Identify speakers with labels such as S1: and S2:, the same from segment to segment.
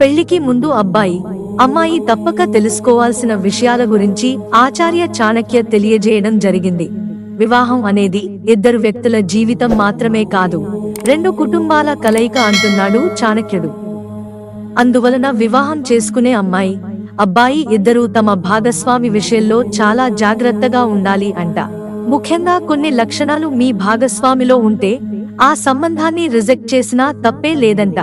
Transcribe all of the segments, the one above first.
S1: పెళ్ళికి ముందు అబ్బాయి అమ్మాయి తప్పక తెలుసుకోవాల్సిన విషయాల గురించి ఆచార్య చాణక్య తెలియజేయడం జరిగింది. వివాహం అనేది ఇద్దరు వ్యక్తుల జీవితం మాత్రమే కాదు రెండు కుటుంబాల కలయిక అంటున్నాడు చాణక్యుడు. అందువలన వివాహం చేసుకునే అమ్మాయి అబ్బాయి ఇద్దరూ తమ భాగస్వామి విషయంలో చాలా జాగ్రత్తగా ఉండాలి అంట. ముఖ్యంగా కొన్ని లక్షణాలు మీ భాగస్వామిలో ఉంటే ఆ సంబంధాన్ని రిజెక్ట్ చేసినా తప్పే లేదంట.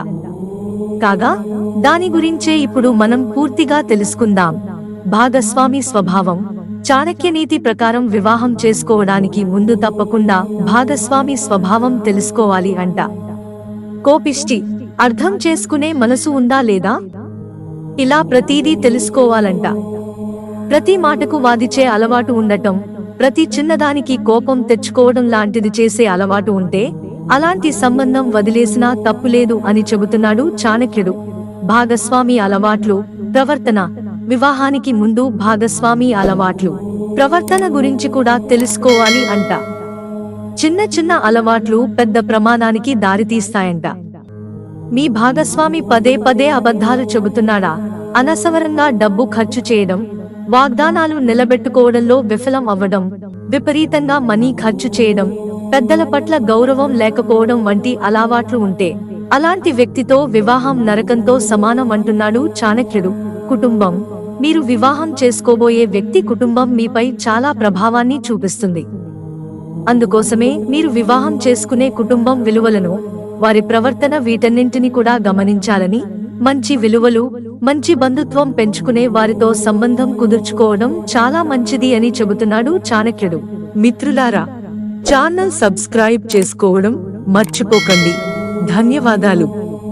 S1: కాగా దాని గురించే ఇప్పుడు మనం పూర్తిగా తెలుసుకుందాం. భాగస్వామి స్వభావం చాణక్య నీతి ప్రకారం వివాహం చేసుకోవడానికి ముందు తప్పకుండా భాగస్వామి స్వభావం తెలుసుకోవాలి అంట. కోపిష్టి అర్థం చేసుకునే మనసు ఉందా లేదా? ఇలా ప్రతీదీ తెలుసుకోవాలంట. ప్రతి మాటకు వాదిచే అలవాటు ఉండటం ప్రతి చిన్నదానికి కోపం తెచ్చుకోవడం లాంటిది చేసే అలవాటు ఉంటే అలాంటి సంబంధం వదిలేసినా తప్పులేదు అని చెబుతున్నాడు చాణక్యుడు. భాగస్వామి అలవాట్లు ప్రవర్తన వివాహానికి ముందు భాగస్వామి అలవాట్లు. ప్రవర్తన గురించి కూడా తెలుసుకోవాలి అంట. చిన్న చిన్న అలవాట్లు పెద్ద ప్రమాణానికి దారితీస్తాయంట. మీ భాగస్వామి పదే పదే అబద్ధాలు చెబుతున్నాడా? అనవసరంగా డబ్బు ఖర్చు చేయడం వాగ్దానాలు నిలబెట్టుకోవడంలో విఫలం అవ్వడం విపరీతంగా మనీ ఖర్చు చేయడం పెద్దల పట్ల గౌరవం లేకపోవడం వంటి అలవాట్లు ఉంటే అలాంటి వ్యక్తితో వివాహం నరకంతో సమానం అంటున్నాడు చాణక్యుడు. కుటుంబం. మీరు వివాహం చేసుకోబోయే వ్యక్తి కుటుంబం మీపై చాలా ప్రభావాన్ని చూపిస్తుంది. అందుకోసమే మీరు వివాహం చేసుకునే కుటుంబం విలువలను వారి ప్రవర్తన వీటన్నింటిని కూడా గమనించాలని మంచి విలువలు మంచి బంధుత్వం పెంచుకునే వారితో సంబంధం కుదుర్చుకోవడం చాలా మంచిది అని చెబుతున్నాడు చాణక్యుడు. మిత్రులారా ఛానల్ సబ్స్క్రైబ్ చేసుకోవడం మర్చిపోకండి. ధన్యవాదాలు.